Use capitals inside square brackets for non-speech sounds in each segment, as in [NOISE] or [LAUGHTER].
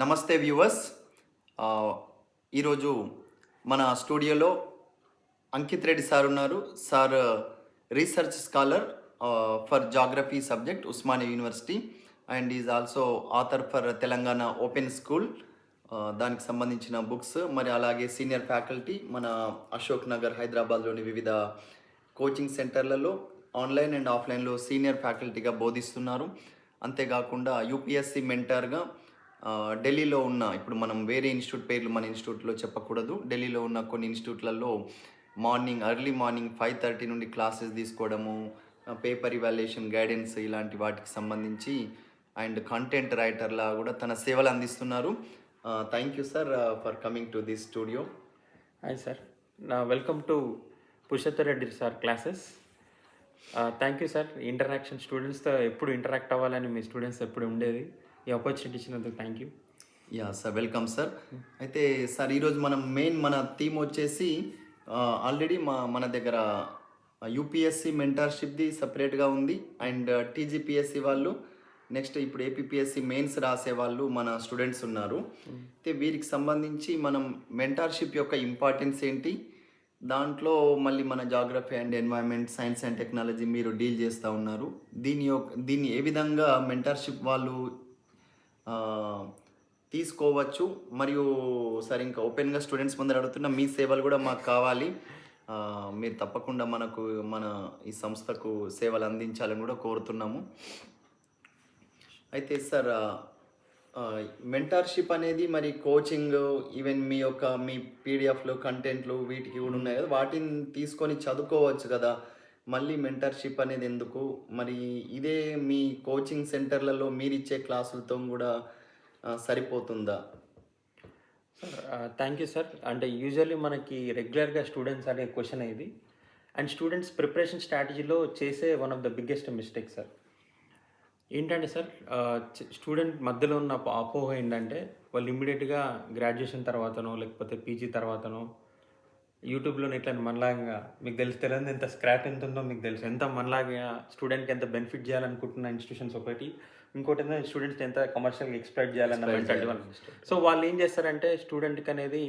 నమస్తే వ్యూవర్స్. ఈరోజు మన స్టూడియోలో అంకిత్ రెడ్డి సార్ ఉన్నారు. Sir research scholar for geography subject Osmania university. And is also author for Telangana open school. దానికి సంబంధించిన బుక్స్. మరి అలాగే సీనియర్ ఫ్యాకల్టీ మన అశోక్ నగర్ హైదరాబాద్లోని వివిధ కోచింగ్ సెంటర్లలో ఆన్లైన్ అండ్ ఆఫ్లైన్లో సీనియర్ ఫ్యాకల్టీగా బోధిస్తున్నారు. అంతేకాకుండా యూపీఎస్సి మెంటర్గా ఢిల్లీలో ఉన్న ఇప్పుడు మనం వేరే ఇన్స్టిట్యూట్ పేర్లు మన ఇన్స్టిట్యూట్లో చెప్పకూడదు. ఢిల్లీలో ఉన్న కొన్ని ఇన్స్టిట్యూట్లలో morning early morning five thirty నుండి క్లాసెస్ తీసుకోవడము పేపర్ ఇవాల్యుయేషన్ గైడెన్స్ ఇలాంటి వాటికి సంబంధించి అండ్ కంటెంట్ రైటర్లా కూడా తన సేవలు అందిస్తున్నారు. Thank you sir for coming to this studio. Hi sir. నా welcome to Purushottar Reddy sir classes. Thank you sir. Interaction స్టూడెంట్స్తో ఎప్పుడు ఇంటరాక్ట్ అవ్వాలని మీ స్టూడెంట్స్ ఎప్పుడు ఉండేది? ఈ ఆపర్చునిటీ ఇచ్చినందుకు thank you yeah sir welcome sir అయితే సార్ ఈరోజు మనం మెయిన్ మన థీమ్ వచ్చేసి ఆల్రెడీ మా మన దగ్గర యూపీఎస్సి మెంటర్షిప్ది సపరేట్గా ఉంది. అండ్ టీజీపీఎస్సి uh, వాళ్ళు నెక్స్ట్ ఇప్పుడు ఏపీఎస్సి మెయిన్స్ రాసే వాళ్ళు మన స్టూడెంట్స్ ఉన్నారు. అయితే వీరికి సంబంధించి మనం మెంటర్షిప్ యొక్క ఇంపార్టెన్స్ ఏంటి? దాంట్లో మళ్ళీ మన geography and environment science and technology మీరు డీల్ చేస్తూ ఉన్నారు. దీని యొక్క దీన్ని ఏ విధంగా మెంటర్షిప్ వాళ్ళు తీసుకోవచ్చు. మరియు సార్ ఇంకా ఓపెన్గా స్టూడెంట్స్ ముందర అడుగుతున్న మీ సేవలు కూడా మాకు కావాలి. మీరు తప్పకుండా మనకు మన ఈ సంస్థకు సేవలు అందించాలని కూడా కోరుతున్నాము. అయితే సార్ మెంటర్షిప్ అనేది మరి కోచింగ్ ఈవెన్ మీ యొక్క మీ పీడిఎఫ్లు కంటెంట్లు వీటికి కూడా ఉన్నాయి కదా. వాటిని తీసుకొని చదువుకోవచ్చు కదా. మళ్ళీ మెంటర్షిప్ అనేది ఎందుకు? మరి ఇదే మీ కోచింగ్ సెంటర్లలో మీరు ఇచ్చే క్లాసులతో కూడా సరిపోతుందా? థ్యాంక్ యూ సార్ అంటే యూజువల్లీ మనకి రెగ్యులర్గా స్టూడెంట్స్ అనే క్వశ్చన్ ఇది. అండ్ స్టూడెంట్స్ ప్రిపరేషన్ స్ట్రాటజీలో చేసే one of the biggest mistake sir ఏంటంటే సార్ స్టూడెంట్ మధ్యలో ఉన్న అపోహ ఏంటంటే వాళ్ళు ఇమ్మీడియట్గా గ్రాడ్యుయేషన్ తర్వాతనో లేకపోతే పీజీ తర్వాతనో యూట్యూబ్లో ఇట్లా మనలాగా మీకు తెలుసు తెలియదు ఎంత స్క్రాప్ ఎంత ఉందో మీకు తెలుసు. ఎంత మనలాగా స్టూడెంట్కి ఎంత బెనిఫిట్ చేయాలనుకుంటున్న ఇన్స్టిట్యూషన్స్ ఒకటి ఇంకోటి ఏంటంటే స్టూడెంట్స్ ఎంత కమర్షియల్గా ఎక్స్ప్లైట్ చేయాలన్న వాళ్ళు. సో వాళ్ళు ఏం చేస్తారంటే స్టూడెంట్కి అనేది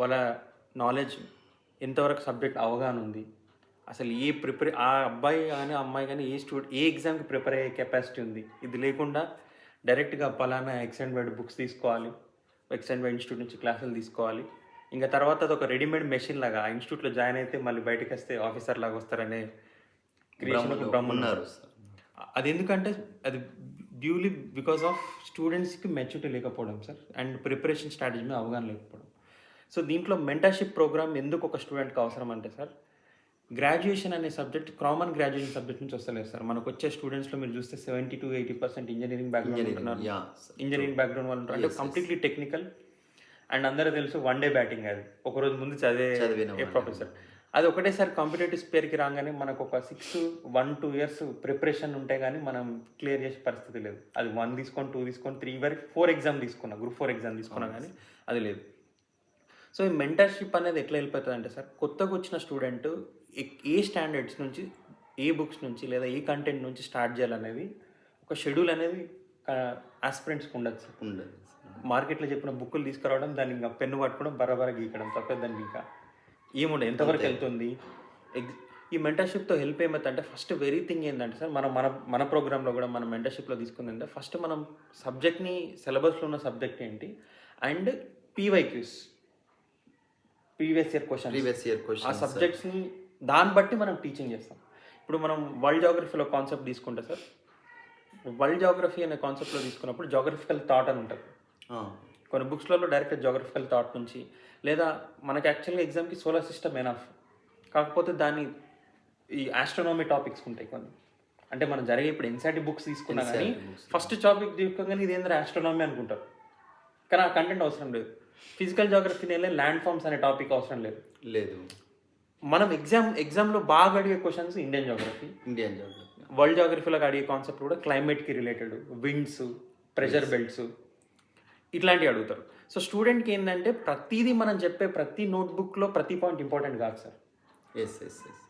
వాళ్ళ నాలెడ్జ్ ఎంతవరకు సబ్జెక్ట్ అవగాహన ఉంది. అసలు ఏ ప్రిపరే ఆ అబ్బాయి కానీ అమ్మాయి కానీ ఏ స్టూడెంట్ ఏ ఎగ్జామ్కి ప్రిపేర్ అయ్యే కెపాసిటీ ఉంది. ఇది లేకుండా డైరెక్ట్గా పలానా ఎక్స్ అండ్ వైడ్ బుక్స్ తీసుకోవాలి. ఎక్స్ అండ్ వైడ్ ఇన్స్టిట్యూట్ నుంచి క్లాసులు తీసుకోవాలి. ఇంకా తర్వాత అది ఒక రెడీమేడ్ మెషిన్ లాగా ఇన్స్టిట్యూట్లో జాయిన్ అయితే మళ్ళీ బయటకు వస్తే ఆఫీసర్ లాగా వస్తారనే క్రియేషన్ ఉన్నారు. అది ఎందుకంటే అది డ్యూలీ బికాస్ ఆఫ్ స్టూడెంట్స్కి మెచ్యూరిటీ లేకపోవడం సార్ అండ్ ప్రిపరేషన్ స్ట్రాటజీ మీద అవగాహన లేకపోవడం. సో దీంట్లో మెంటర్షిప్ ప్రోగ్రామ్ ఎందుకు ఒక స్టూడెంట్కి అవసరం అంటే సార్ గ్రాడ్యుయేషన్ అనే సబ్జెక్ట్ కామన్ గ్రాడ్యుయేషన్ సబ్జెక్ట్ నుంచి వస్తలేదు సార్. మనకు వచ్చే స్టూడెంట్స్లో మీరు చూస్తే seventy to eighty percent engineering background ఉంటున్నారు. ఇంజనీరింగ్ బ్యాక్గ్రౌండ్ వాళ్ళు అంటే కంప్లీట్లీ టెక్నికల్ అండ్ అందరూ తెలుసు వన్ డే బ్యాటింగ్ అది. ఒక రోజు ముందు చదివే ప్రొఫెసర్ అది ఒకటేసారి కాంపిటేటివ్ స్పేర్కి రాగానే మనకు ఒక six one two years preparation ఉంటే కానీ మనం క్లియర్ చేసే పరిస్థితి లేదు. అది వన్ తీసుకొని టూ తీసుకొని త్రీ వరకు ఫోర్ ఎగ్జామ్ తీసుకున్నా గ్రూప్ ఫోర్ ఎగ్జామ్ తీసుకున్నా కానీ అది లేదు. సో ఈ మెంటర్షిప్ అనేది ఎట్లా వెళ్ళిపోతుంది అంటే సార్ కొత్తగా వచ్చిన స్టూడెంట్ ఏ స్టాండర్డ్స్ నుంచి ఏ బుక్స్ నుంచి లేదా ఏ కంటెంట్ నుంచి స్టార్ట్ చేయాలనేది ఒక షెడ్యూల్ అనేది ఆస్పిరెంట్స్కి ఉండదు సార్ ఉండదు మార్కెట్లో చెప్పిన బుక్కులు తీసుకురావడం దాన్ని ఇంకా పెన్ను పట్టుకోవడం బరబర గీకడం తప్పే దాన్ని ఇంకా. ఏముండదు ఎంతవరకు వెళ్తుంది? ఎగ్ ఈ మెంటర్షిప్తో హెల్ప్ ఏమవుతుందంటే ఫస్ట్ వెరీ థింగ్ ఏంటంటే సార్ మనం మన మన ప్రోగ్రాంలో కూడా మనం మెంటర్షిప్లో తీసుకుందంటే ఫస్ట్ మనం సబ్జెక్ట్ని సిలబస్లో ఉన్న సబ్జెక్ట్ ఏంటి? And PYQs previous year question previous year ఆ క్వశ్చన్ సబ్జెక్ట్స్ని దాన్ని బట్టి మనం టీచింగ్ చేస్తాం. ఇప్పుడు మనం వరల్డ్ జాగ్రఫీలో కాన్సెప్ట్ తీసుకుంటే సార్ వరల్డ్ జాగ్రఫీ అనే కాన్సెప్ట్లో తీసుకున్నప్పుడు జాగ్రఫికల్ థాట్ అని ఉంటుంది. కొన్ని బుక్స్లలో డైరెక్ట్ జాగ్రఫికల్ థాట్ నుంచి లేదా మనకి యాక్చువల్గా ఎగ్జామ్కి సోలార్ సిస్టమ్ ఎనఫ్ కాకపోతే దాని ఈ ఆస్ట్రోనామీ టాపిక్స్ ఉంటాయి కొన్ని. అంటే మనం జరిగే ఇప్పుడు ఎన్సైటీ బుక్స్ తీసుకున్నా కానీ ఫస్ట్ టాపిక్ తీసుకోగానే ఇది ఏంద్ర ఆస్ట్రోనామీ అనుకుంటారు. కానీ ఆ కంటెంట్ అవసరం లేదు. ఫిజికల్ జాగ్రఫీ నేలే ల్యాండ్ ఫార్మ్స్ అనే టాపిక్ అవసరం లేదు. లేదు. మనం ఎగ్జామ్ ఎగ్జామ్లో బాగా అడిగే questions Indian geography Indian geography world జాగ్రఫీలో అడిగే కాన్సెప్ట్ కూడా క్లైమేట్కి రిలేటెడ్ విండ్స్ ప్రెషర్ బెల్ట్స్ ఇట్లాంటివి అడుగుతారు. సో స్టూడెంట్కి ఏంటంటే ప్రతిదీ మనం చెప్పే ప్రతి నోట్బుక్లో ప్రతి పాయింట్ ఇంపార్టెంట్ కాదు sir. Yes yes yes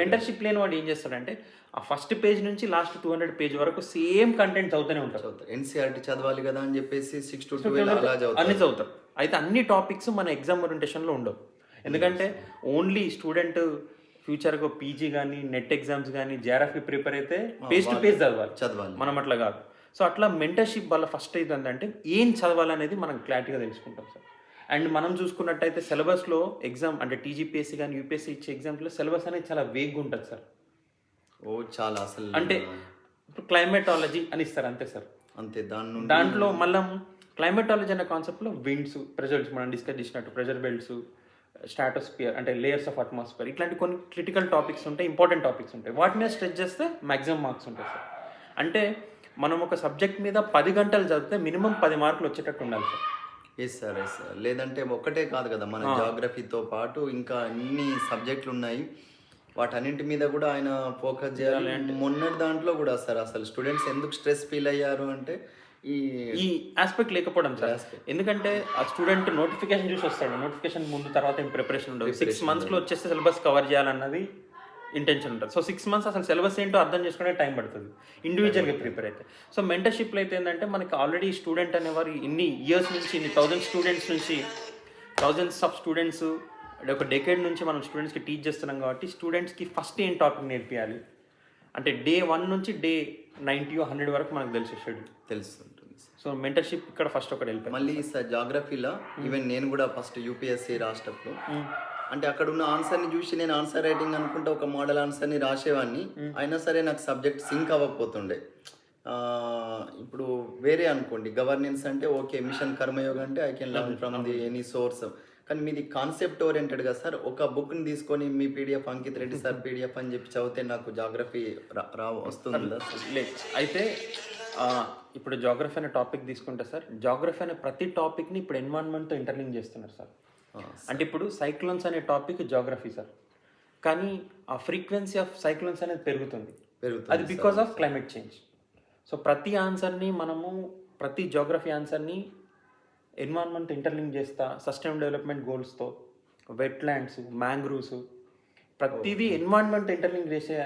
mentorship లేని వాడు ఏం చేస్తాడంటే ఆ ఫస్ట్ పేజ్ నుంచి లాస్ట్ టూ హండ్రెడ్ పేజ్ వరకు సేమ్ కంటెంట్ చదువుతూనే ఉంటారు చదువుతారు ఎన్సీఆర్టీ చదవాలి కదా అని చెప్పేసి సిక్స్ టు ట్వెల్వ్ అలా అన్ని చదువుతారు. అయితే అన్ని టాపిక్స్ మన ఎగ్జామ్ ఓరియంటేషన్లో ఉండవు. ఎందుకంటే ఓన్లీ స్టూడెంట్ ఫ్యూచర్గా పీజీ కానీ నెట్ ఎగ్జామ్స్ కానీ జేఆర్ఎఫ్ ప్రిపేర్ అయితే పేజ్ టు పేజ్ చదవాలి. చదవాలి. మనం అట్లా కాదు. సో అట్లా మెంటర్షిప్ వల్ల ఫస్ట్ ఏంటంటే ఏం చదవాలనేది మనం క్లారిటీగా తెలుసుకుంటాం సార్ అండ్ మనం చూసుకున్నట్టయితే సిలబస్లో ఎగ్జామ్ అంటే టీజీపీఎస్సీ కానీ యూపీఎస్సీ ఇచ్చే ఎగ్జామ్స్లో సిలబస్ అనేది చాలా వేగ్గా ఉంటుంది సార్ ఓ చాలా అసలు అంటే ఇప్పుడు క్లైమేటాలజీ అని ఇస్తారు అంతే సార్ అంతే దాని దాంట్లో మళ్ళీ క్లైమేటాలజీ అనే కాన్సెప్ట్లో విండ్స్ ప్రెజర్స్ మనం డిస్కస్ చేసినట్టు ప్రెజర్ బెల్ట్స్ స్టాటోస్పియర్ అంటే లేయర్స్ ఆఫ్ అట్మాస్ఫియర్ ఇట్లాంటి కొన్ని క్రిటికల్ టాపిక్స్ ఉంటాయి ఇంపార్టెంట్ టాపిక్స్ ఉంటాయి. వాటి మీద స్ట్రెచ్ చేస్తే మ్యాక్సిమం మార్క్స్ ఉంటాయి సార్ అంటే మనం ఒక సబ్జెక్ట్ మీద పది గంటలు చదివితే మినిమం పది మార్కులు వచ్చేటట్టు ఉండాలి sir. Yes sir yes sir లేదంటే ఒక్కటే కాదు కదా మన జాగ్రఫీతో పాటు ఇంకా అన్ని సబ్జెక్టులు ఉన్నాయి. వాటన్నింటి మీద కూడా ఆయన ఫోకస్ చేయాలి. మొన్నటి దాంట్లో కూడా సార్ అసలు స్టూడెంట్స్ ఎందుకు స్ట్రెస్ ఫీల్ అయ్యారు అంటే ఈ ఈ ఆస్పెక్ట్ లేకపోవడం సార్. ఎందుకంటే ఆ స్టూడెంట్ నోటిఫికేషన్ చూసి వస్తాడు. నోటిఫికేషన్ ముందు తర్వాత ఏం ప్రిపరేషన్ ఉండదు. సిక్స్ మంత్స్లో వచ్చేస్తే సిలబస్ కవర్ చేయాలన్నది ఇంటెన్షన్ ఉంటుంది. సో సిక్స్ మంత్స్ అసలు సిలబస్ ఏంటో అర్థం చేసుకునే టైం పడుతుంది. ఇండివిజువల్గా ప్రిపేర్ అయితే. సో మెంటర్షిప్లో అయితే ఏంటంటే మనకి ఆల్రెడీ స్టూడెంట్ అనేవారు ఇన్ని ఇయర్స్ నుంచి ఇన్ని థౌజండ్ స్టూడెంట్స్ నుంచి థౌజండ్స్ ఆఫ్ స్టూడెంట్స్ ఒక డెకేడ్ నుంచి మనం స్టూడెంట్స్కి టీచ్ చేస్తున్నాం కాబట్టి స్టూడెంట్స్కి ఫస్ట్ ఏం టాపిక్ నేర్పించాలి అంటే డే వన్ నుంచి డే నైంటీ హండ్రెడ్ వరకు మనకు తెలిసే షెడ్యూల్ తెలుస్తుంటుంది సార్. సో మెంటర్షిప్ ఇక్కడ ఫస్ట్ ఒకటి వెళ్ళిపోయింది మళ్ళీ సార్ జాగ్రఫీలో ఈవెన్ నేను కూడా ఫస్ట్ యూపీఎస్సీ రాసేటప్పుడు అంటే అక్కడ ఉన్న ఆన్సర్ని చూసి నేను ఆన్సర్ రైటింగ్ అనుకుంటే ఒక మోడల్ ఆన్సర్ని రాసేవాడిని అయినా సరే నాకు సబ్జెక్ట్ సింక్ అవ్వకపోతుండే. ఇప్పుడు వేరే అనుకోండి గవర్నెన్స్ అంటే ఓకే మిషన్ కర్మయోగ అంటే I can learn from the any source కానీ మీది కాన్సెప్ట్ ఓరియంటెడ్ కదా సార్ ఒక బుక్ని తీసుకొని మీ PDF Ankit Reddy sir PDF అని చెప్పి చదివితే నాకు జాగ్రఫీ రా వస్తుంది. అయితే ఇప్పుడు జాగ్రఫీ అనే టాపిక్ తీసుకుంటే సార్ జాగ్రఫీ అనే ప్రతి టాపిక్ని ఇప్పుడు ఎన్వైరన్మెంట్తో ఇంటర్లింక్ చేస్తున్నారు సార్. అంటే ఇప్పుడు సైక్లోన్స్ అనే టాపిక్ జాగ్రఫీ సార్ కానీ ఆ ఫ్రీక్వెన్సీ ఆఫ్ సైక్లోన్స్ అనేది పెరుగుతుంది. పెరుగుతుంది అది because of climate change so ప్రతి ఆన్సర్ని మనము ప్రతి జాగ్రఫీ ఆన్సర్ని ఎన్వైరన్మెంట్ ఇంటర్లింక్ చేస్తా సస్టైన్ డెవలప్మెంట్ గోల్స్తో వెట్లాండ్స్ మ్యాంగ్రూవ్స్ ప్రతిదీ ఎన్వైరన్మెంట్ ఇంటర్లింక్ చేసే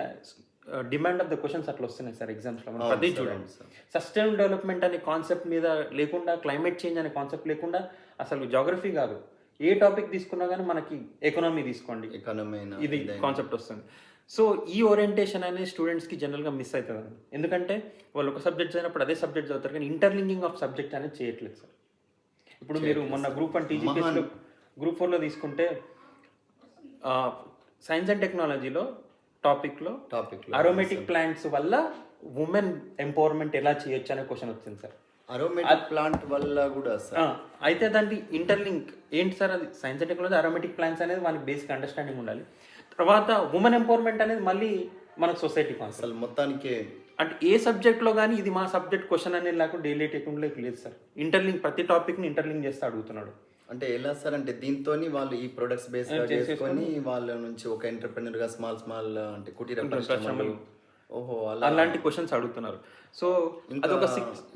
డిమాండ్ ఆఫ్ ద క్వశ్చన్స్ అట్లా వస్తున్నాయి సార్ ఎగ్జామ్స్లో మనం ప్రతి చూడండి సస్టైన్ డెవలప్మెంట్ అనే కాన్సెప్ట్ మీద లేకుండా క్లైమేట్ చేంజ్ అనే కాన్సెప్ట్ లేకుండా అసలు జాగ్రఫీ కాదు. ఏ టాపిక్ తీసుకున్నా కానీ మనకి ఎకనామీ తీసుకోండి. ఎకానమీ ఇది కాన్సెప్ట్ వస్తుంది. సో ఈ ఓరియంటేషన్ అనేది స్టూడెంట్స్కి జనరల్గా మిస్ అవుతుంది ఎందుకంటే వాళ్ళు ఒక సబ్జెక్ట్ చదివినప్పుడు అదే సబ్జెక్ట్ చదువుతారు కానీ ఇంటర్లింకింగ్ ఆఫ్ సబ్జెక్ట్ అనేది చేయట్లేదు సార్. ఇప్పుడు మీరు మొన్న గ్రూప్ వన్ టీజీపీఎస్లో గ్రూప్ ఫోర్లో తీసుకుంటే సైన్స్ అండ్ టెక్నాలజీలో టాపిక్లో టాపిక్ అరోమేటిక్ ప్లాంట్స్ వల్ల ఉమెన్ ఎంపవర్మెంట్ ఎలా చేయొచ్చు అనే క్వశ్చన్ వచ్చింది సార్. అరోమేటిక్ ప్లాంట్ వల్ల కూడా అయితే దానికి ఇంటర్లింక్. ఏంటి సార్ అది? Science and technology aromatic plants అనేది మనకి బేసిక్ అండర్స్టాండింగ్ ఉండాలి. తర్వాత ఉమెన్ ఎంపవర్మెంట్ అనేది మళ్ళీ మనకు సొసైటీ అసలు మొత్తానికి అంటే ఏ సబ్జెక్ట్లో కానీ ఇది మా సబ్జెక్ట్ క్వశ్చన్ అనేది లేకుండా డైలీ టెక్నిక్లోకి లేదు సార్. ఇంటర్లింక్ ప్రతి టాపిక్ని ఇంటర్లింక్ చేస్తే అడుగుతున్నాడు. అంటే ఎలా సార్ అంటే దీంతో వాళ్ళు ఈ ప్రొడక్ట్స్ బేస్ చేసుకొని వాళ్ళ నుంచి ఒక ఎంటర్ప్రెనర్గా స్మాల్ స్మాల్ అంటే కుటీర పరిశ్రమలు ఓహో అలా. అలాంటి క్వశ్చన్స్ అడుగుతున్నారు. సో ఇంకా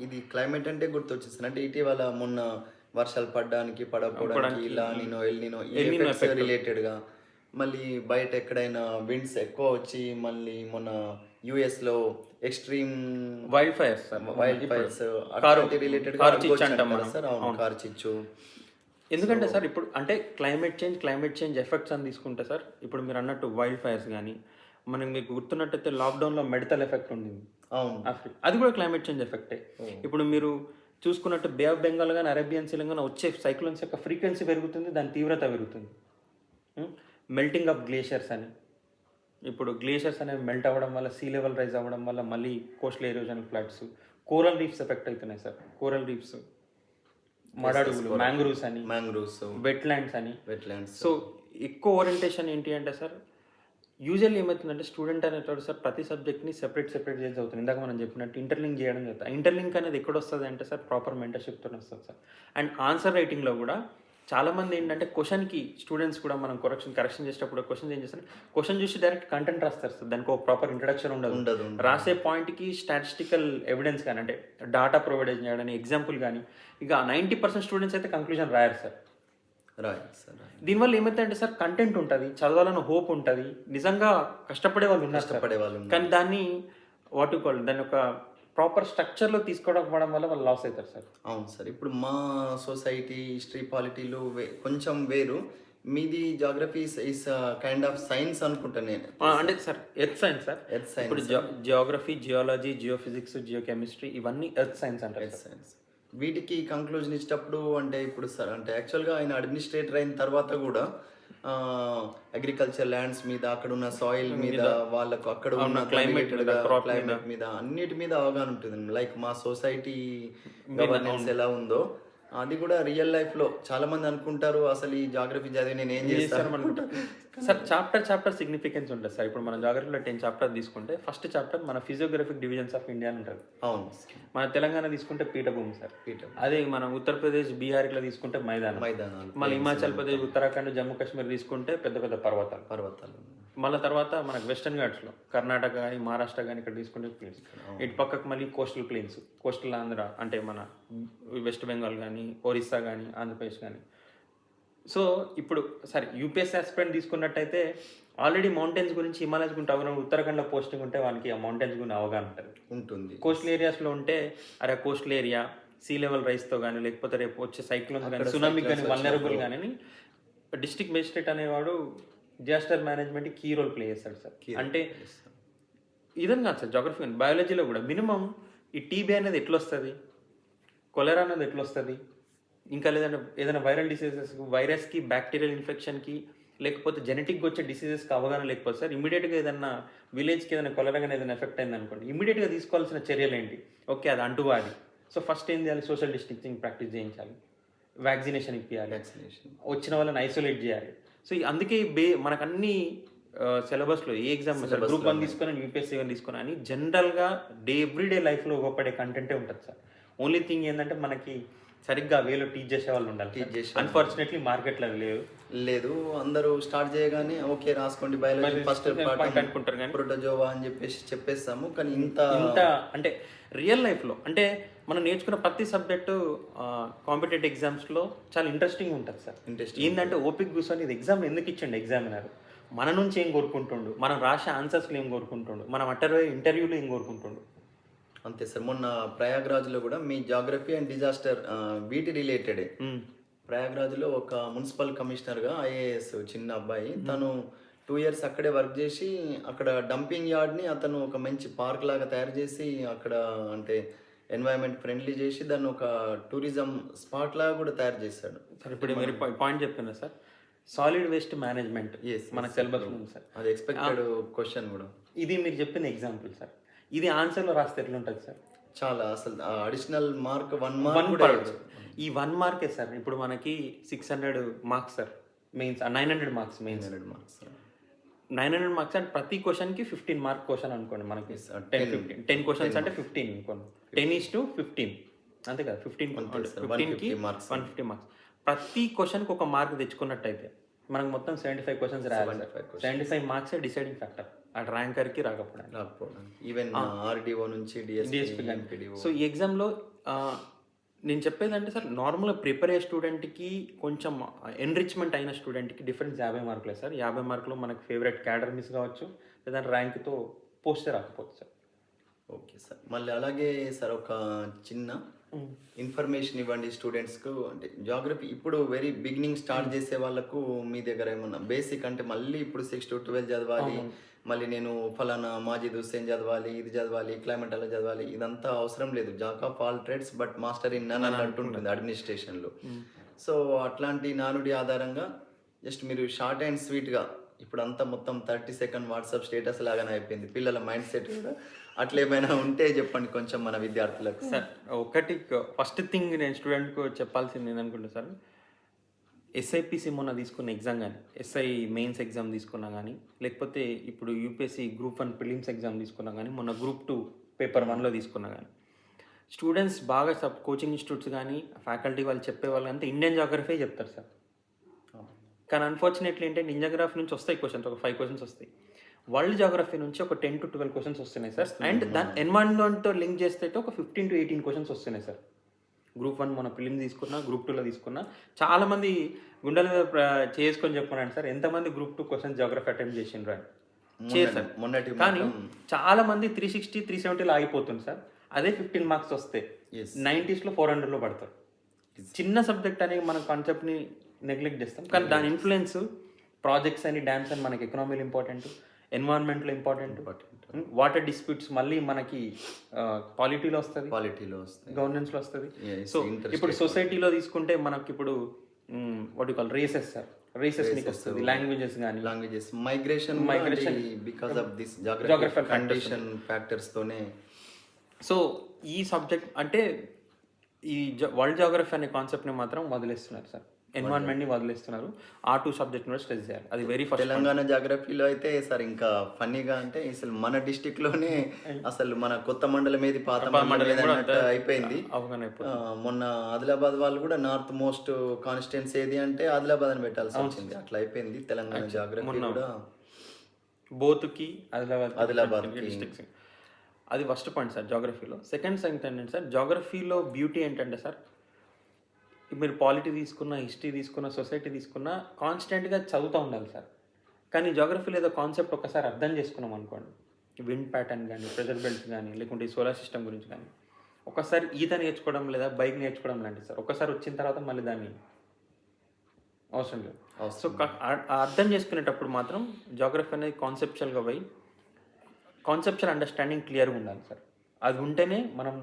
ఇది క్లైమేట్ అంటే గుర్తొచ్చేసింది. అంటే ఇటీవల మొన్న వర్షాలు పడడానికి పడకపోవడానికి ఇలా నేను ఎల్నినో రిలేటెడ్గా మళ్ళీ బయట ఎక్కడైనా విండ్స్ ఎక్కువ వచ్చి మళ్ళీ మొన్న యుఎస్లో extreme wild fires sir wild fires car- related కార్ చిచ్చు ఎందుకంటే సార్ ఇప్పుడు అంటే climate change climate change effects అని తీసుకుంటే సార్ ఇప్పుడు మీరు అన్నట్టు వైల్డ్ ఫైర్స్ కానీ మనం మీకు గుర్తున్నట్టయితే లాక్డౌన్లో మెడికల్ ఎఫెక్ట్ ఉండింది. అవును. ఆఫ్రి- అది కూడా క్లైమేట్ చేంజ్ ఎఫెక్టే ఇప్పుడు మీరు చూసుకున్నట్టు బే ఆఫ్ బెంగాల్ కానీ అరేబియన్ సీలం కానీ వచ్చే సైక్లోన్స్ యొక్క ఫ్రీక్వెన్సీ పెరుగుతుంది దాని తీవ్రత పెరుగుతుంది. మెల్టింగ్ ఆఫ్ గ్లేషియర్స్ అని. ఇప్పుడు గ్లేషియర్స్ అనేవి మెల్ట్ అవ్వడం వల్ల సీ లెవెల్ రైజ్ అవ్వడం వల్ల మళ్ళీ coastal erosion floods coral reefs effect అవుతున్నాయి సార్. కోరల్ రీఫ్స్ మడడుగులు మ్యాంగ్రూవ్స్ అని. మ్యాంగ్రూవ్స్ వెట్లాండ్స్ అని. వెట్లాండ్స్ సో ఎక్కువ ఓరియంటేషన్ ఏంటి అంటే సార్ యూజువల్లీ ఏమవుతుందంటే స్టూడెంట్ అనేటోడు సార్ ప్రతి సబ్జెక్ట్ని సెపరేట్ సెపరేట్ చేసి అవుతుంది ఇందాక మనం చెప్పినట్టు ఇంటర్లింక్ చేయడం జరుగుతుంది. ఇంటర్లింక్ అనేది ఎక్కడ వస్తుంది అంటే సార్ ప్రాపర్ మెంటర్షిప్తో వస్తుంది సార్. అండ్ ఆన్సర్ రైటింగ్లో కూడా చాలామంది ఏంటంటే క్వశ్చన్కి స్టూడెంట్స్ కూడా మనం కరెక్షన్ కరెక్షన్ చేసేటప్పుడు క్వశ్చన్ ఏం చేస్తారు? క్వశ్చన్ చూసి డైరెక్ట్ కంటెంట్ రాస్తారు సార్. దానికి ఒక ప్రాపర్ ఇంట్రడక్షన్ ఉండదు. ఉండదు రాసే పాయింట్కి స్టాటిస్టికల్ ఎవిడెన్స్ కానీ అంటే డాటా ప్రొవైడ్ చేయడానికి ఎగ్జాంపుల్ కానీ ఇక నైంటీ పర్సెంట్ స్టూడెంట్స్ అయితే కంక్లూజన్ రాయరు సార్. దీనివల్ల ఏమైతే సార్ కంటెంట్ ఉంటుంది చదవాలని హోప్ ఉంటుంది నిజంగా కష్టపడే వాళ్ళు ఉన్నారు. కష్టపడే వాళ్ళు. కానీ దాన్ని వాటి కాల్ దాన్ని ఒక ప్రాపర్ స్ట్రక్చర్లో తీసుకోవడం వల్ల వాళ్ళు లాస్ అవుతారు సార్. అవును సార్ ఇప్పుడు మా సొసైటీ హిస్టరీ పాలిటీలు వే కొంచెం వేరు. మీది geography is kind of science అనుకుంటా నేను అంటే sir earth science sir. Earth science ఇప్పుడు జియోగ్రఫీ జియాలజీ జియోఫిజిక్స్ జియోకెమిస్ట్రీ ఇవన్నీ ఎర్త్ సైన్స్ అంటారు ఎర్త్ సైన్స్ వీటికి కంక్లూజన్ ఇచ్చేటప్పుడు అంటే ఇప్పుడు సార్ అంటే యాక్చువల్గా ఆయన అడ్మినిస్ట్రేటర్ అయిన తర్వాత కూడా అగ్రికల్చర్ ల్యాండ్స్ మీద అక్కడ ఉన్న సాయిల్ మీద వాళ్ళకు అక్కడ ఉన్న crop క్లైమేట్ మీద. అన్నిటి మీద అవగాహన ఉంటుంది. లైక్ మా సొసైటీ గవర్నెన్స్ ఎలా ఉందో అది కూడా రియల్ లైఫ్లో చాలా మంది అనుకుంటారు అసలు ఈ జాగ్రఫీ చదివి నేను ఏం చేస్తాను [LAUGHS] సార్ చాప్టర్ చాప్టర్ సిగ్నిఫికెన్స్ ఉంటుంది సార్ ఇప్పుడు మన జాగ్రఫీలో టెన్ చాప్టర్ తీసుకుంటే ఫస్ట్ చాప్టర్ మన ఫిజియోగ్రఫిక్ డివిజన్స్ ఆఫ్ ఇండియా అని ఉంటుంది. అవును. మన తెలంగాణ తీసుకుంటే పీఠభూమి సార్ పీఠం అదే మనం ఉత్తరప్రదేశ్ బీహార్ ఇట్లా తీసుకుంటే మైదానం. మైదానాలు. మళ్ళీ హిమాచల్ ప్రదేశ్ ఉత్తరాఖండ్ జమ్మూ కాశ్మీర్ తీసుకుంటే పెద్ద పెద్ద పర్వతాలు. పర్వతాలు. మళ్ళీ తర్వాత మనకు వెస్టర్న్ ఘాట్స్లో కర్ణాటక కానీ మహారాష్ట్ర కానీ ఇక్కడ తీసుకుంటే ప్లేన్స్ ఇటు పక్కకు మళ్ళీ కోస్టల్ ప్లేన్స్ కోస్టల్ ఆంధ్ర అంటే మన వెస్ట్ బెంగాల్ కానీ ఒరిస్సా కానీ ఆంధ్రప్రదేశ్ కానీ. సో ఇప్పుడు సరే యూపీఎస్సీ ఆస్పిరెంట్ తీసుకున్నట్టయితే ఆల్రెడీ మౌంటైన్స్ గురించి హిమాలయస్ గురించి అవగాహన ఉత్తరాఖండ్లో పోస్టింగ్ ఉంటే వాళ్ళకి ఆ మౌంటైన్స్ గురించి అవగాహన ఉంటుంది. ఉంటుంది. కోస్టల్ ఏరియాస్లో ఉంటే అరే కోస్టల్ ఏరియా సీ లెవెల్ రైస్తో కానీ లేకపోతే రేపు వచ్చే సైక్లోన్స్ కానీ సునామీ కానీ వల్నరబుల్ కానీ డిస్ట్రిక్ట్ మేజిస్ట్రేట్ అనేవాడు disaster management key role play చేస్తాడు సార్. అంటే ఇదని కాదు సార్ జాగ్రఫీ కానీ బయాలజీలో కూడా. మినిమం ఈ టీబీ అనేది ఎట్లా వస్తుంది కొలెరా అనేది ఎట్లా వస్తుంది ఇంకా లేదంటే ఏదైనా వైరల్ డిసీజెస్ వైరస్కి బ్యాక్టీరియల్ ఇన్ఫెక్షన్కి లేకపోతే జెనెటిక్గా వచ్చే డిసీజెస్కి అవగాహన లేకపోతే సార్ ఇమీడియట్గా ఏదైనా విలేజ్కి ఏదైనా కొలరా కానీ ఏదైనా ఎఫెక్ట్ అయింది అనుకోండి ఇమీడియట్గా తీసుకోవాల్సిన చర్యలు ఏంటి? ఓకే అది అంటువ్వాలి సో ఫస్ట్ ఏం చేయాలి? సోషల్ డిస్టెన్సింగ్ ప్రాక్టీస్ చేయించాలి. వ్యాక్సినేషన్ ఇప్పించాలి వ్యాక్సినేషన్ వచ్చిన వాళ్ళని ఐసోలేట్ చేయాలి. సో అందుకే బే మనకు అన్ని సిలబస్లో ఏ ఎగ్జామ్ గ్రూప్ వన్ తీసుకొని యూపీఎస్సీ వన్ తీసుకొని అని జనరల్గా డే ఎవ్రీడే లైఫ్లో ఉపయోగపడే కంటెంటే ఉంటుంది సార్. ఓన్లీ థింగ్ ఏంటంటే మనకి సరిగ్గా వేలో టీచ్ చేసే వాళ్ళు ఉండాలి. Teach చేసే అన్ఫార్చునేట్లీ మార్కెట్లో అవి లేవు. లేదు అందరూ స్టార్ట్ చేయగానే ఓకే రాసుకోండి బయాలజీ ఫస్ట్ పాయింట్ అనుకుంటారు కానీ ప్రోటోజోవా అని చెప్పేసి చెప్పేస్తాము. కానీ ఇంత ఇంత అంటే రియల్ లైఫ్లో అంటే మనం నేర్చుకున్న ప్రతి సబ్జెక్టు కాంపిటేటివ్ ఎగ్జామ్స్లో చాలా ఇంట్రెస్టింగ్ ఉంటుంది సార్. Interesting ఏంటంటే ఓపిక్ కూర్చొని ఇది ఎగ్జామ్ ఎందుకు ఇచ్చండి ఎగ్జామినర్ మన నుంచి ఏం కోరుకుంటుండు? మనం రాసే ఆన్సర్స్లో ఏం కోరుకుంటుండు? మనం అటర్ ఇంటర్వ్యూలో ఏం కోరుకుంటుండు? అంతే సార్. మొన్న ప్రయాగ్రాజ్లో కూడా మీ జాగ్రఫీ అండ్ డిజాస్టర్ వీటి రిలేటెడే. ప్రయాగ్రాజ్లో ఒక మున్సిపల్ కమిషనర్గా ఐఏఎస్ చిన్న అబ్బాయి తను టూ ఇయర్స్ అక్కడే వర్క్ చేసి అక్కడ డంపింగ్ యార్డ్ని అతను ఒక మంచి పార్క్ లాగా తయారు చేసి అక్కడ అంటే ఎన్వైరన్మెంట్ ఫ్రెండ్లీ చేసి దాన్ని ఒక టూరిజం స్పాట్ లాగా కూడా తయారు చేశాడు. సార్ ఇప్పుడు మీరు పాయింట్ చెప్తున్నా సార్. సాలిడ్ వేస్ట్ మేనేజ్మెంట్ మన సిలబస్ ఉంది సార్. అది ఎక్స్పెక్టెడ్ క్వశ్చన్ కూడా. ఇది మీరు చెప్పిన ఎగ్జాంపుల్ సార్. ఇది ఆన్సర్లో రాస్తే ఎట్లుంటుంది సార్? చాలా అసలు అడిషనల్ మార్క్ వన్ మార్క్ కూడా పడవచ్చు ఈ వన్ మార్కే సార్? ఇప్పుడు మనకి six hundred marks sir. Mains nine hundred marks mains hundred marks nine hundred marks అంటే ప్రతి క్వశ్చన్కి ఫిఫ్టీన్ మార్క్ క్వశ్చన్ అనుకోండి మనకి. టెన్ ఫిఫ్టీన్ టెన్ క్వశ్చన్స్ అంటే ఫిఫ్టీన్ అనుకోండి. టెన్ ఈస్ టు ఫిఫ్టీన్ అంతే కదా ఫిఫ్టీన్. ఫిఫ్టీన్కి 150 marks. వన్ ఫిఫ్టీ మార్క్స్ ప్రతి క్వశ్చన్కి ఒక మార్క్ తెచ్చుకున్నట్టయితే మనకు మొత్తం సెవెంటీ ఫైవ్ క్వశ్చన్స్ రాయాలి 75 seventy five marks deciding factor ఆ ర్యాంకర్కి రాకపోవడానికి. రాకపోవడానికి. ఈవెన్ ఆర్డిఓ నుంచి డిఎస్పీ సో ఈ ఎగ్జామ్లో నేను చెప్పేది అంటే సార్ నార్మల్గా ప్రిపేర్ అయ్యే స్టూడెంట్కి కొంచెం ఎన్రిచ్మెంట్ అయిన స్టూడెంట్కి డిఫరెన్స్ యాభై మార్కులే సార్. యాభై మార్కులు మనకు ఫేవరెట్ క్యాడర్ మిస్ కావచ్చు లేదంటే ర్యాంక్తో పోస్టే రాకపోవచ్చు సార్. Okay sir. మళ్ళీ అలాగే సార్ ఒక చిన్న ఇన్ఫర్మేషన్ ఇవ్వండి స్టూడెంట్స్కు. అంటే జాగ్రఫీ ఇప్పుడు వెరీ బిగినింగ్ స్టార్ట్ చేసే వాళ్ళకు మీ దగ్గర ఏమన్నా బేసిక్ అంటే మళ్ళీ ఇప్పుడు సిక్స్ టు ట్వెల్వ్ చదవాలి మళ్ళీ నేను ఫలానా మాజిద్ హుస్సేన్ చదవాలి ఇది చదవాలి క్లైమేట్ అలా చదవాలి ఇదంతా అవసరం లేదు. Jack of all trades but master in none అని అంటుంటుంది అడ్మినిస్ట్రేషన్లో. సో అట్లాంటి నానుడి ఆధారంగా జస్ట్ మీరు షార్ట్ అండ్ స్వీట్గా ఇప్పుడు అంతా మొత్తం థర్టీ సెకండ్ వాట్సాప్ స్టేటస్ లాగానే అయిపోయింది. పిల్లల మైండ్ సెట్ కూడా అట్లా ఏమైనా ఉంటే చెప్పండి కొంచెం మన విద్యార్థులకు. సార్ ఒకటి ఫస్ట్ థింగ్ నేను స్టూడెంట్కు చెప్పాల్సింది ఏంటనుకుంటా సార్? ఎస్ఐపిసి మొన్న తీసుకున్న ఎగ్జామ్ కానీ ఎస్ఐ మెయిన్స్ ఎగ్జామ్ తీసుకున్నా కానీ లేకపోతే ఇప్పుడు UPSC group one prelims exam తీసుకున్నా కానీ మొన్న గ్రూప్ టూ పేపర్ వన్లో తీసుకున్నా కానీ స్టూడెంట్స్ బాగా సబ్ కోచింగ్ ఇన్స్టిట్యూట్స్ కానీ ఫ్యాకల్టీ వాళ్ళు చెప్పే వాళ్ళు అంతా ఇండియన్ జాగ్రఫీ చెప్తారు సార్. కానీ అన్ఫార్చునేట్లీ ఏంటంటే ఇండియన్ జాగ్రఫీ నుంచి వస్తాయి క్వశ్చన్స్ ఒక ఫైవ్ క్వశ్చన్స్ వస్తాయి. వరల్డ్ జాగ్రఫీ నుంచి ఒక టెన్ టు ట్వెల్వ్ క్వశ్చన్స్ వస్తున్నాయి సార్. అండ్ దాని ఎన్వైరన్మెంట్తో లింక్ చేస్తే ఒక ఫిఫ్టీన్ టు ఎయిటీన్ క్వశ్చన్స్ వస్తున్నాయి సార్. గ్రూప్ వన్ మన ఫిలిం తీసుకున్నా గ్రూప్ టూలో తీసుకున్నా. చాలామంది గుండెల మీద చేసుకొని చెప్పుకున్నాను సార్ ఎంతమంది group two question geography attempt చేసిండ్రు అని. చేశారు. మొన్నటి కానీ చాలా మంది త్రీ సిక్స్టీ త్రీ సెవెంటీలో ఆగిపోతుంది సార్. అదే ఫిఫ్టీన్ మార్క్స్ వస్తే. నైంటీస్లో ఫోర్ హండ్రెడ్లో పడతారు. చిన్న సబ్జెక్ట్ అనేది మన కాన్సెప్ట్ని నెగ్లెక్ట్ చేస్తాం. కానీ దాని ఇన్ఫ్లుయెన్స్ ప్రాజెక్ట్స్ అని డ్యాన్స్ అని మనకి ఎకనామీలో ఇంపార్టెంట్ ఎన్వైరన్మెంట్లో ఇంపార్టెంట్ వాటర్ డిస్ప్యూట్స్ మళ్ళీ మనకి పాలిటీలో వస్తుంది. క్వాలిటీలో వస్తాయి గవర్నెన్స్లో వస్తుంది. సో ఇప్పుడు సొసైటీలో తీసుకుంటే మనకి ఇప్పుడు what call races sir races మీకు వస్తుంది. లాంగ్వేజెస్ కానీ languages migration Migration. Because of this geographical condition factors తోనే. సో ఈ సబ్జెక్ట్ అంటే ఈ వరల్డ్ జాగ్రఫీ అనే కాన్సెప్ట్ని మాత్రం వదిలేస్తున్నారు సార్ ఎన్వైరన్మెంట్ని వదిలేస్తున్నారు. ఆ టూ సబ్జెక్ట్ కూడా స్ట్రెస్ చేయాలి. అది వెరీ ఫస్ట్ తెలంగాణ జాగ్రఫీలో అయితే సార్ ఇంకా ఫన్నీగా అంటే అసలు మన డిస్టిక్లోనే అసలు మన కొత్త మండలం ఏది పాత మండలం అయిపోయింది. మొన్న ఆదిలాబాద్ వాళ్ళు కూడా నార్త్ మోస్ట్ కాన్స్టిట్యున్సీ ఏది అంటే ఆదిలాబాద్ అని పెట్టాల్సి వచ్చింది. అట్లా అయిపోయింది తెలంగాణ జాగ్రఫీ కూడా. బోతుకి ఆదిలాబాద్. డిస్ట్రిక్ట్స్ అది ఫస్ట్ పాయింట్ సార్ జాగ్రఫీలో సెకండ్ సంగతి ఏంటంటే సార్ జాగ్రఫీలో బ్యూటీ ఏంటంటే సార్ మీరు పాలిటీ తీసుకున్న హిస్టరీ తీసుకున్న సొసైటీ తీసుకున్న కాన్స్టెంట్గా చదువుతూ ఉండాలి సార్. కానీ జాగ్రఫీలో ఏదో కాన్సెప్ట్ ఒకసారి అర్థం చేసుకున్నాం అనుకోండి. విండ్ ప్యాటర్న్ కానీ ప్రెషర్ బెల్ట్స్ కానీ లేకుంటే సోలార్ సిస్టమ్ గురించి కానీ ఒకసారి ఈత నేర్చుకోవడం లేదా బైక్ నేర్చుకోవడం లాంటిది సార్. ఒకసారి వచ్చిన తర్వాత మళ్ళీ దాన్ని అవసరం లేదు. సో అర్థం చేసుకునేటప్పుడు మాత్రం జాగ్రఫీ అనేది కాన్సెప్చువల్గా పోయి కాన్సెప్చువల్ అండర్స్టాండింగ్ క్లియర్గా ఉండాలి సార్. అది ఉంటేనే మనం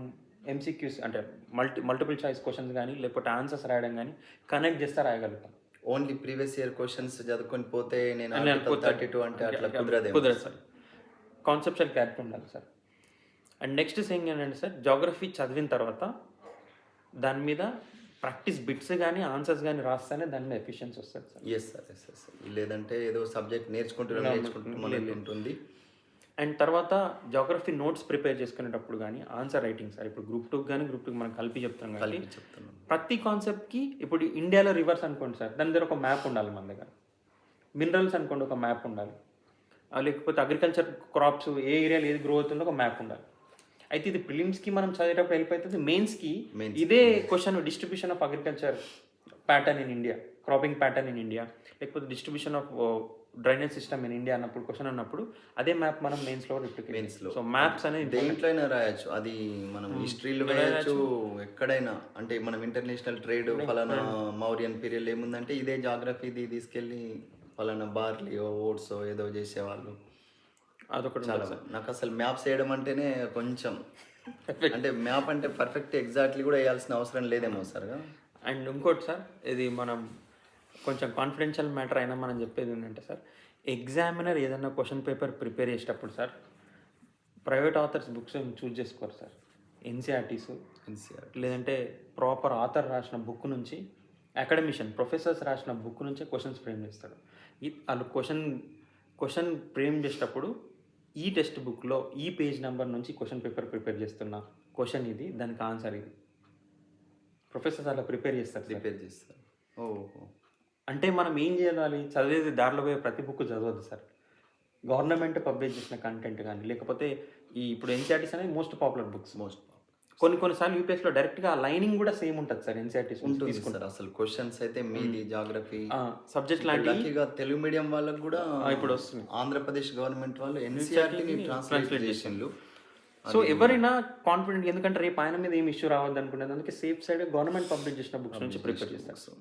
ఎంసీక్యూస్ అంటే మల్టీ మల్టిపుల్ చాయిస్ క్వశ్చన్స్ కానీ లేకపోతే ఆన్సర్స్ రాయడం కానీ కనెక్ట్ చేస్తే రాయగలుగుతాం. ఓన్లీ ప్రీవియస్ ఇయర్ క్వశ్చన్స్ చదువుకొని పోతే నేను. థర్టీ టూ అంటే అట్లా కుదరదే కుదరదు సార్. కాన్సెప్చువల్ క్లారిటీ ఉండాలి సార్. అండ్ నెక్స్ట్ థింగ్ ఏంటంటే సార్ జాగ్రఫీ చదివిన తర్వాత దాని మీద ప్రాక్టీస్ బిట్స్ కానీ ఆన్సర్స్ కానీ రాస్తేనే దాని మీద ఎఫిషియన్సీ వస్తుంది sir. Yes sir yes yes లేదంటే ఏదో సబ్జెక్ట్ నేర్చుకుంటున్నాం నేర్చుకుంటున్నాం ఉంటుంది. అండ్ తర్వాత జాగ్రఫీ నోట్స్ ప్రిపేర్ చేసుకునేటప్పుడు కానీ ఆన్సర్ రైటింగ్ సార్. ఇప్పుడు గ్రూప్ టూకి కానీ గ్రూప్ టూకి మనం కలిపి చెప్తాం కానీ కలిపి చెప్తున్నాం ప్రతి కాన్సెప్ట్కి ఇప్పుడు ఇండియాలో రివర్స్ అనుకోండి సార్. దాని దగ్గర ఒక మ్యాప్ ఉండాలి మన దగ్గర. మినరల్స్ అనుకోండి ఒక మ్యాప్ ఉండాలి. లేకపోతే అగ్రికల్చర్ క్రాప్స్ ఏ ఏరియాలో ఏది గ్రో అవుతుందో ఒక మ్యాప్ ఉండాలి. అయితే ఇది ప్రిలిమ్స్కి మనం చదివేటప్పుడు వెళ్ళిపోతుంది మెయిన్స్కి Mains. ఇదే question distribution of agriculture pattern in India cropping pattern in India లేకపోతే distribution of drainage system in India అన్నప్పుడు క్వశ్చన్ అన్నప్పుడు అదే మ్యాప్ మనం మెయిన్స్లో రిప్లికేట్ Mains లో. సో మ్యాప్స్ అనేది దేంట్లో అయినా రాయొచ్చు. అది మనం హిస్టరీలో వేయచ్చు ఎక్కడైనా. అంటే మనం ఇంటర్నేషనల్ ట్రేడ్ ఫలానా మౌరియన్ పీరియడ్ ఏముందంటే ఇదే జాగ్రఫీది తీసుకెళ్ళి ఫలానా బార్లీ ఓట్స్ ఏదో చేసేవాళ్ళు. అదొకటి చాలా నాకు అసలు మ్యాప్స్ వేయడం అంటేనే కొంచెం అంటే మ్యాప్ అంటే పర్ఫెక్ట్ ఎగ్జాక్ట్లీ కూడా వేయాల్సిన అవసరం లేదేమో సార్ అండ్ ఇంకోటి సార్ ఇది మనం కొంచెం కాన్ఫిడెన్షియల్ మ్యాటర్ అయినా మనం చెప్పేది ఏంటంటే సార్ ఎగ్జామినర్ ఏదైనా క్వశ్చన్ పేపర్ ప్రిపేర్ చేసేటప్పుడు sir private authors books choose చేసుకోరు సార్. ఎన్సీఆర్టీస్ ఎన్సీఆర్ లేదంటే ప్రాపర్ ఆథర్ రాసిన బుక్ నుంచి అకాడమిషియన్ ప్రొఫెసర్స్ రాసిన బుక్ నుంచే క్వశ్చన్స్ ఫ్రేమ్ చేస్తాడు ఈ వాళ్ళు క్వశ్చన్ క్వశ్చన్ ఫ్రేమ్ చేసేటప్పుడు ఈ టెక్స్ట్ బుక్లో ఈ పేజ్ నెంబర్ నుంచి క్వశ్చన్ పేపర్ ప్రిపేర్ చేస్తున్నా క్వశ్చన్ ఇది దానికి ఆన్సర్ ఇది. ప్రొఫెసర్స్ అలా ప్రిపేర్ చేస్తారు. ప్రిపేర్ చేస్తారు. ఓహో. అంటే మనం ఏం చేయాలి? చదివేది దారిలో పోయే ప్రతి బుక్ చదవద్దు సార్. గవర్నమెంట్ పబ్లిష్ చేసిన కంటెంట్ కానీ లేకపోతే ఈ ఇప్పుడు ఎన్సీఆర్టీస్ అనేది మోస్ట్ పాపులర్ బుక్స్ మోస్ట్ కొన్ని కొన్నిసార్లు యూపీఎస్లో డైరెక్ట్గా లైనింగ్ కూడా సేమ్ ఉంటుంది సార్ ఎన్సీఆర్టీస్ ఉంటుంది సార్ అసలు క్వశ్చన్స్ అయితే మీది జాగ్రఫీ సబ్జెక్ట్ లాంటి తెలుగు మీడియం వాళ్ళకు కూడా ఇప్పుడు వస్తుంది. ఆంధ్రప్రదేశ్ గవర్నమెంట్ వాళ్ళు ఎన్సీఆర్టీని ట్రాన్స్లేట్ చేసిండ్రు. సో ఎవరైనా కాన్ఫిడెంట్ ఎందుకంటే రేపు ఆయన మీద ఏం ఇష్యూ రావద్దు అనుకునేది అందుకే సేఫ్ సైడ్ గవర్నమెంట్ పబ్లిష్ చేసిన బుక్స్ నుంచి ప్రిపేర్ చేస్తారు.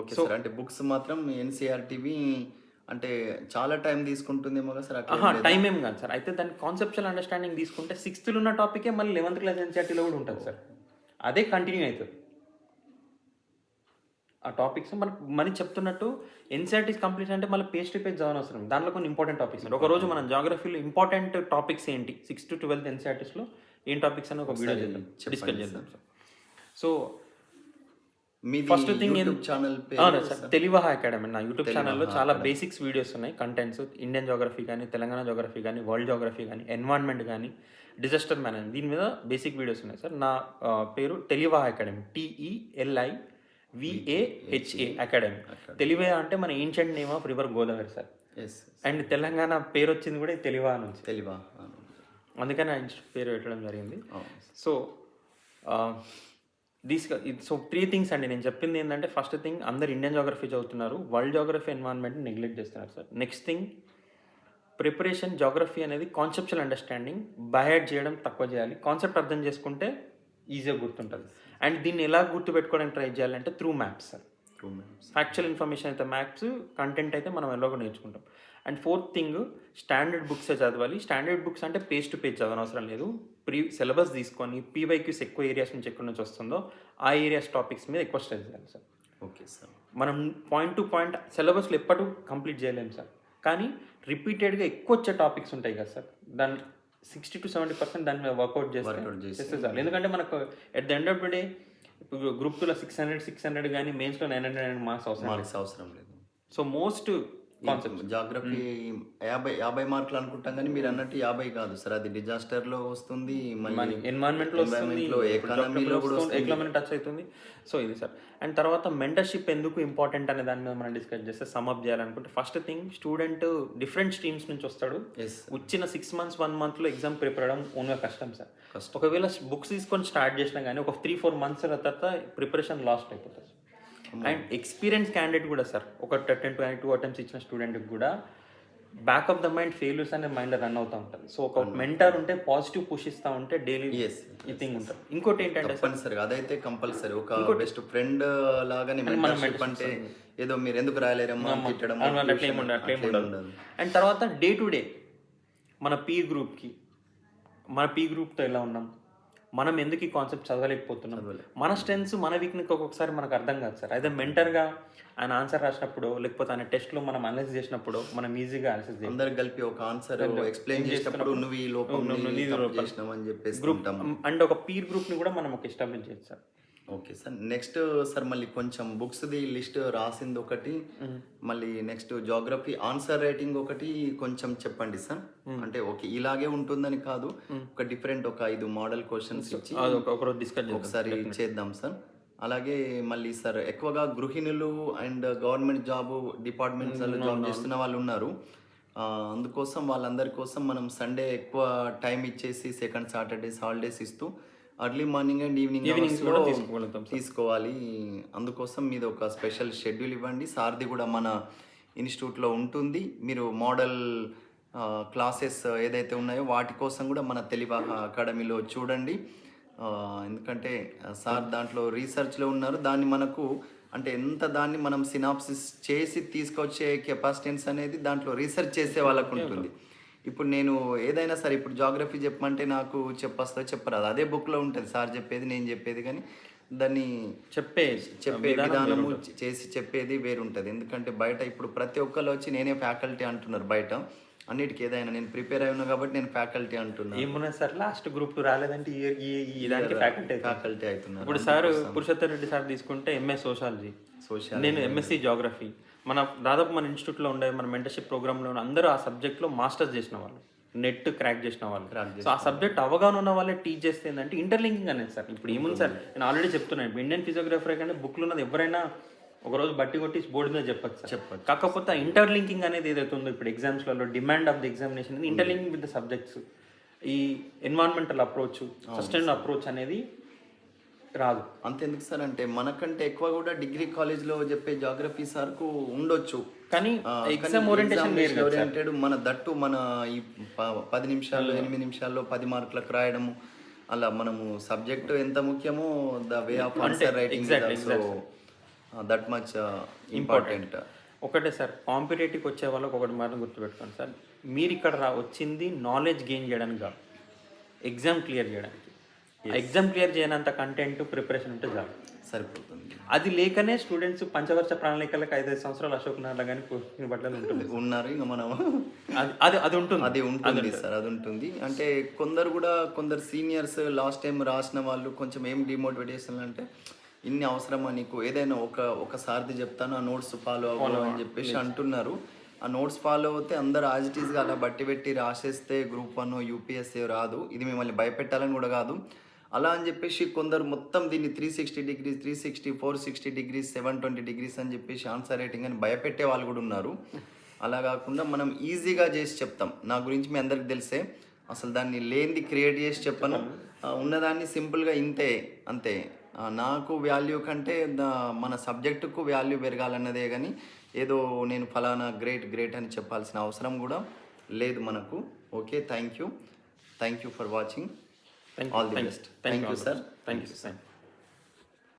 Okay sir. అంటే బుక్స్ మాత్రం ఎన్సీఆర్టీవి అంటే చాలా టైం తీసుకుంటుందేమో కదా సార్ టైం ఏం కాదు సార్. అయితే దాని కాన్సెప్చువల్ అండర్స్టాండింగ్ తీసుకుంటే సిక్స్త్లో ఉన్న టాపికే మళ్ళీ లెవెన్త్ క్లాస్ ఎన్సీఆర్టీలో కూడా ఉంటుంది సార్. అదే కంటిన్యూ అవుతుంది. ఆ టాపిక్స్ మనకు మనీ చెప్తున్నట్టు ఎన్సీఆర్టీస్ కంప్లీట్ అంటే మళ్ళీ పేజ్ టు పేజ్ చదవని అవసరం. దాంట్లో కొన్ని ఇంపార్టెంట్ టాపిక్స్ ఒక రోజు మనం జాగ్రఫీలో ఇంపార్టెంట్ టాపిక్స్ ఏంటి? సిక్స్ టు ట్వెల్త్ ఎన్సీఆర్టీస్లో ఏం టాపిక్స్ అని ఒక వీడియో చేద్దాం డిస్కస్ చేద్దాం సార్. సో మీది ఫస్ట్ థింగ్ ఛానల్ అవును సార్ తెలివాహ అకాడమీ నా యూట్యూబ్ ఛానల్లో చాలా బేసిక్స్ వీడియోస్ ఉన్నాయి. కంటెంట్స్ ఇండియన్ జోగ్రఫీ కానీ తెలంగాణ జోగ్రఫీ కానీ వరల్డ్ జోగ్రఫీ కానీ ఎన్వైర్న్మెంట్ కానీ డిజాస్టర్ మేనేజ్మెంట్ దీని మీద బేసిక్ వీడియోస్ ఉన్నాయి సార్. నా పేరు తెలివాహ అకాడమీ టిఈఎల్ఐ విఏహెచ్ఏ అకాడమీ తెలివే అంటే మన ancient name of river Godavari sir. And Telangana పేరు వచ్చింది కూడా ఈ తెలివాహ నుంచి. తెలివా అందుకని ఆ ఇన్స్టిట్యూట్ పేరు పెట్టడం జరిగింది. So these so three things అండి. నేను చెప్పింది ఏంటంటే ఫస్ట్ థింగ్ అందరు ఇండియన్ జోగ్రఫీ చదువుతున్నారు. వరల్డ్ జోగ్రఫీ ఎన్వైరన్మెంట్ నెగ్లెక్ట్ చేస్తున్నారు sir next thing preparation geography అనేది కాన్సెప్చువల్ అండర్స్టాండింగ్ బైహెడ్ చేయడం తక్కువ చేయాలి. కాన్సెప్ట్ అర్థం చేసుకుంటే ఈజీగా గుర్తుంటుంది. అండ్ దీన్ని ఎలా గుర్తుపెట్టుకోవడానికి ట్రై చేయాలంటే through maps sir True, ma'am. Factual information అయితే మ్యాథ్స్ కంటెంట్ అయితే మనం ఎలాగో నేర్చుకుంటాం. And fourth thing standard books చదవాలి. స్టాండర్డ్ బుక్స్ అంటే పేజ్ టు పేజ్ చదవనవసరం లేదు. ప్రీ సిలబస్ తీసుకొని పీవైక్యూస్ ఎక్కువ ఏరియాస్ నుంచి ఎక్కడి నుంచి వస్తుందో ఆ ఏరియాస్ టాపిక్స్ మీద ఎక్కువ స్ట్రెస్ చేయాలి సార్. Okay sir. మనం పాయింట్ టు పాయింట్ సిలబస్లో ఎప్పటి కంప్లీట్ చేయలేము సార్. కానీ రిపీటెడ్గా ఎక్కువ వచ్చే టాపిక్స్ ఉంటాయి కదా సార్. దాన్ని సిక్స్టీ టు సెవెంటీ పర్సెంట్ దాని మీద వర్కౌట్ చేస్తే చాలు. ఎందుకంటే మనకు at the end of the day ఇప్పుడు గ్రూప్ టూలో సిక్స్ హండ్రెడ్ సిక్స్ హండ్రెడ్ కానీ మెయిన్స్లో నైన్ హండ్రెడ్ మార్క్స్ అవసరం అవసరం లేదు. సో మోస్ట్ జాగ్రఫీ యాభై యాభై మార్కులు అనుకుంటాం కానీ మీరు అన్నట్టు యాభై కాదు. సార్ అది డిజాస్టర్లో వస్తుంది. Environment లో ఎకానమీలో కూడా వస్తుంది. ఎకనామీ టచ్ అవుతుంది? సో ఇది సార్. అండ్ తర్వాత మెంటర్షిప్ ఎందుకు ఇంపార్టెంట్ అనే దాని మీద మనం డిస్కస్ చేస్తే సమ్అప్ చేయాలనుకుంటే first thing student different streams నుంచి వస్తాడు. వచ్చిన సిక్స్ మంత్స్ వన్ మంత్లో ఎగ్జామ్ ప్రిపేర్ అవ్వడం ఓన్గా కష్టం సార్. ఒకవేళ బుక్స్ తీసుకొని స్టార్ట్ చేసినా కానీ ఒక త్రీ ఫోర్ మంత్స్ తర్వాత ప్రిపరేషన్ లాస్ట్ అయిపోతుంది అండ్ ఎక్స్పీరియన్స్ క్యాండిడేట్ కూడా సార్ ఒక టెన్ ట్వంటీ టూ అటెంప్ట్స్ ఇచ్చిన స్టూడెంట్కి కూడా back of the mind failures అనే మైండ్లో రన్ అవుతూ ఉంటుంది. సో ఒక మెంటర్ ఉంటే పాజిటివ్ పుష్ ఇస్తూ ఉంటే డైలీ ఈ థింగ్ ఉంటుంది. ఇంకోటి ఏంటంటే సార్ తప్పనిసరి అదైతే కంపల్సరీ ఒక బెస్ట్ ఫ్రెండ్ లాగానే మెంటర్షిప్ అంటే ఏదో మీరు ఎందుకు రాయలేరమ్మా తిట్టడం. అండ్ తర్వాత డే టు డే మన పీ గ్రూప్కి మన పీ గ్రూప్తో ఎలా ఉన్నాం? మనం ఎందుకు ఈ కాన్సెప్ట్ చదవలేకపోతున్నాం? మన స్ట్రెంగ్స్ మన వీక్నెస్ ఒక్కొక్కసారి మనకు అర్థం కాదు సార్. అయితే మెంటర్గా ఆయన ఆన్సర్ రాసినప్పుడు లేకపోతే ఆయన టెస్ట్లో మనం అనలైజ్ చేసినప్పుడు మనం ఈజీగా ఆన్సర్ చేయాలి. అందరు కలిపి ఒక ఆన్సర్ ఎక్స్ప్లెయిన్ చేసినప్పుడు నువ్వు ఈ లోపం అని చెప్పేసి గ్రూప్ అండ్ ఒక పీర్ గ్రూప్ని కూడా మనం ఒక చేయొచ్చు sir. Okay sir. Next sir మళ్ళీ కొంచెం బుక్స్ది లిస్ట్ రాసింది ఒకటి. మళ్ళీ నెక్స్ట్ జోగ్రఫీ ఆన్సర్ రైటింగ్ ఒకటి కొంచెం చెప్పండి సార్. అంటే ఓకే ఇలాగే ఉంటుందని కాదు. ఒక డిఫరెంట్ ఒక ఐదు మోడల్ క్వశ్చన్స్ ఇచ్చి ఒకసారి చేద్దాం సార్. అలాగే మళ్ళీ సార్ ఎక్కువగా గృహిణులు and government job departments job చేస్తున్న వాళ్ళు ఉన్నారు. అందుకోసం వాళ్ళందరి కోసం మనం సండే ఎక్కువ టైం ఇచ్చేసి సెకండ్ సాటర్డేస్ హాలిడేస్ ఇస్తూ అర్లీ మార్నింగ్ అండ్ ఈవినింగ్ తీసుకోగలుగుతాం తీసుకోవాలి. అందుకోసం మీద ఒక స్పెషల్ షెడ్యూల్ ఇవ్వండి. సార్ది కూడా మన ఇన్స్టిట్యూట్లో ఉంటుంది. మీరు మోడల్ క్లాసెస్ ఏదైతే ఉన్నాయో వాటి కోసం కూడా మన తెలివాహ అకాడమీలో చూడండి. ఎందుకంటే సార్ దాంట్లో రీసెర్చ్లో ఉన్నారు. దాన్ని మనకు అంటే ఎంత దాన్ని మనం సినాప్సిస్ చేసి తీసుకొచ్చే కెపాసిటెన్స్ అనేది దాంట్లో రీసెర్చ్ చేసే వాళ్ళకు ఉంటుంది. ఇప్పుడు నేను ఏదైనా సరే ఇప్పుడు జాగ్రఫీ చెప్పమంటే నాకు చెప్పొస్తా చెప్పరాదు. అదే బుక్లో ఉంటుంది. సార్ చెప్పేది నేను చెప్పేది కానీ దాన్ని చెప్పే చెప్పే విధానము చేసి చెప్పేది వేరుంటుంది. ఎందుకంటే బయట ఇప్పుడు ప్రతి ఒక్కరు వచ్చి నేనే ఫ్యాకల్టీ అంటున్నారు బయట. అన్నిటికీ ఏదైనా నేను ప్రిపేర్ అయి ఉన్నా కాబట్టి నేను ఫ్యాకల్టీ అంటున్నాను ఏమున్నది సార్ లాస్ట్ గ్రూప్ రాలేదంటే ఈ దానికి ఫ్యాకల్టీ ఫ్యాకల్టీ అవుతున్నారు. ఇప్పుడు సార్ పురుషోత్తర రెడ్డి సార్ తీసుకుంటే ఎంఏ సోషాలజీ. సోషల్ నేను ఎంఎస్సి జాగ్రఫీ మన దాదాపు మన ఇన్స్టిట్యూట్లో ఉండే మన మెంటర్షిప్ ప్రోగ్రాంలో అందరూ ఆ సబ్జెక్ట్లో మాస్టర్స్ చేసిన వాళ్ళు. నెట్ క్రాక్ చేసిన వాళ్ళు. సో ఆ సబ్జెక్ట్ అవగాహన ఉన్న వాళ్ళే టీచ్ చేస్తే ఏంటంటే ఇంటర్లింకింగ్ అనేది సార్. ఇప్పుడు ఏముంది సార్? నేను ఆల్రెడీ చెప్తున్నాను. ఇండియన్ ఫిజియోగ్రఫర్ కంటే బుక్లో ఉన్నది ఎవరైనా ఒక రోజు బట్టి కొట్టి బోర్డు మీద చెప్పచ్చు సార్. చెప్పొచ్చు. కాకపోతే ఇంటర్లింకింగ్ అనేది ఏదైతే ఉందో ఇప్పుడు ఎగ్జామ్స్లలో demand of the examination interlinking with the subjects. ఈ ఎన్వైరన్మెంటల్ అప్రోచ్ సస్టైన్ అప్రోచ్ అనేది రాదు. అంతెందుకు సార్? అంటే మనకంటే ఎక్కువ కూడా డిగ్రీ కాలేజ్లో చెప్పే జాగ్రఫీ సార్కు ఉండొచ్చు. కానీ ఎగ్జామ్ ఓరియంటేషన్. ఓరియంటెడ్ మన దట్టు మన ఈ పది నిమిషాల్లో ఎనిమిది నిమిషాల్లో పది మార్కులకు రాయడము అలా మనము సబ్జెక్ట్ ఎంత ముఖ్యమో the way of answer writing so that much important ఒకటే సార్ కాంపిటేటివ్కి వచ్చే వాళ్ళకి ఒకటి మాత్రం గుర్తుపెట్టుకోండి సార్. మీరు ఇక్కడ రా వచ్చింది నాలెడ్జ్ గెయిన్ చేయడానికి కాదు. ఎగ్జామ్ క్లియర్ చేయడానికి. ఎగ్జామ్ క్లియర్ చేయనంత కంటెంట్ ప్రిపరేషన్ ఉంటే చాలు. సరిపోతుంది. అది లేకనే స్టూడెంట్స్ పంచవర్ష ప్రణాళికలకు ఐదైదు సంవత్సరాలు అశోక్ కానీ కోచింగ్ బట్టలు ఉంటుంది. ఉన్నారు ఇంకా మనం. అది అది ఉంటుంది. అది ఉంటుంది సార్ అది ఉంటుంది. అంటే కొందరు కూడా కొందరు సీనియర్స్ లాస్ట్ టైం రాసిన వాళ్ళు కొంచెం ఏం డిమోటివేట్ చేస్తున్నారు అంటే ఇన్ని అవసరమా నీకు? ఏదైనా ఒక ఒకసారిది చెప్తాను ఆ నోట్స్ ఫాలో అవ్వాలి అని చెప్పేసి అంటున్నారు. ఆ నోట్స్ ఫాలో అవుతే అందరు ఈస్గా అలా బట్టి పెట్టి రాసేస్తే గ్రూప్ వన్ యూపీఎస్సీ రాదు. ఇది మిమ్మల్ని భయపెట్టాలని కూడా కాదు. అలా అని చెప్పేసి కొందరు మొత్తం దీన్ని three sixty degrees three sixty four sixty degrees seven twenty degrees అని చెప్పేసి ఆన్సర్ రేటింగ్ అని భయపెట్టే వాళ్ళు కూడా ఉన్నారు. అలా కాకుండా మనం ఈజీగా చేసి చెప్తాం. నా గురించి మీ అందరికి తెలిసే అసలు దాన్ని లేనిది క్రియేట్ చేసి చెప్పను. ఉన్నదాన్ని సింపుల్గా ఇంతే అంతే. నాకు వాల్యూ కంటే మన సబ్జెక్టుకు వాల్యూ పెరగాలన్నదే కానీ ఏదో నేను ఫలానా గ్రేట్ గ్రేట్ అని చెప్పాల్సిన అవసరం కూడా లేదు మనకు. Okay thank you thank you for watching Thank All you. the Thank best. Thank, you, sir. Thank you, sir.